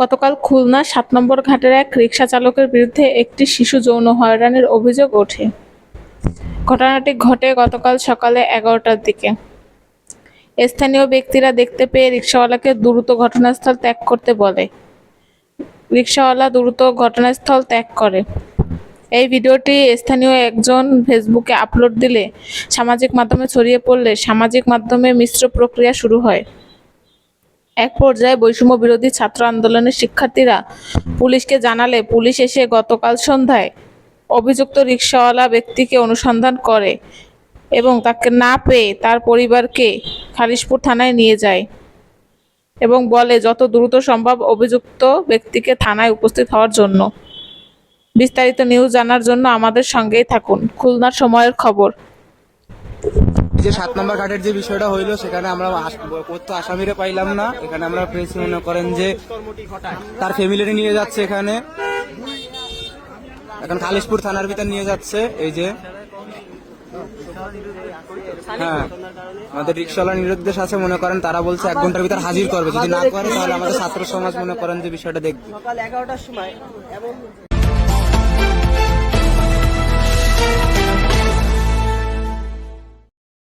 গতকাল খুলনা সাত নম্বর ঘাটের এক রিকশা চালকের বিরুদ্ধে একটি শিশু যৌন হয়রানির অভিযোগ ওঠে। ঘটনাটি ঘটে গতকাল সকালে এগারোটার দিকে। স্থানীয় ব্যক্তিরা দেখতে পেয়ে রিকশাওয়ালাকে দ্রুত ঘটনাস্থল ত্যাগ করতে বলে। রিকশাওয়ালা দ্রুত ঘটনাস্থল ত্যাগ করে। এই ভিডিওটি স্থানীয় একজন ফেসবুকে আপলোড দিলে সামাজিক মাধ্যমে ছড়িয়ে পড়লে সামাজিক মাধ্যমে মিশ্র প্রক্রিয়া শুরু হয়। এক পর্যায়ে বৈষম্য বিরোধী ছাত্র আন্দোলনের শিক্ষার্থীরা পুলিশকে জানালে পুলিশ এসে গতকাল সন্ধ্যায় অভিযুক্ত রিকশাওয়ালা ব্যক্তিকে অনুসন্ধান করে এবং তাকে না পেয়ে তার পরিবারকে খালিশপুর থানায় নিয়ে যায় এবং বলে, যত দ্রুত সম্ভব অভিযুক্ত ব্যক্তিকে থানায় উপস্থিত হওয়ার জন্য। বিস্তারিত নিউজ জানার জন্য আমাদের সঙ্গেই থাকুন। খুলনার সময়ের খবর। যে সাত নম্বর ঘাটের যে বিষয়টা হইল, সেখানে আমরা কোথাও আসামিরে পাইলাম না। এখানে আমরা প্রেস মনে করেন যে তার ফ্যামিলিরে নিয়ে যাচ্ছে এখানে। এখন খালিশপুর থানার ভিতর নিয়ে যাচ্ছে, এই যে। হ্যাঁ আমাদের রিক্সাওয়ালা নিরুদ্দেশ আছে, মনে করেন তারা বলছে এক ঘণ্টার ভিতর হাজির করবে। যদি না করে, তাহলে আমাদের ছাত্র সমাজ মনে করেন যে বিষয়টা দেখবে। সকাল এগারোটার সময় এমন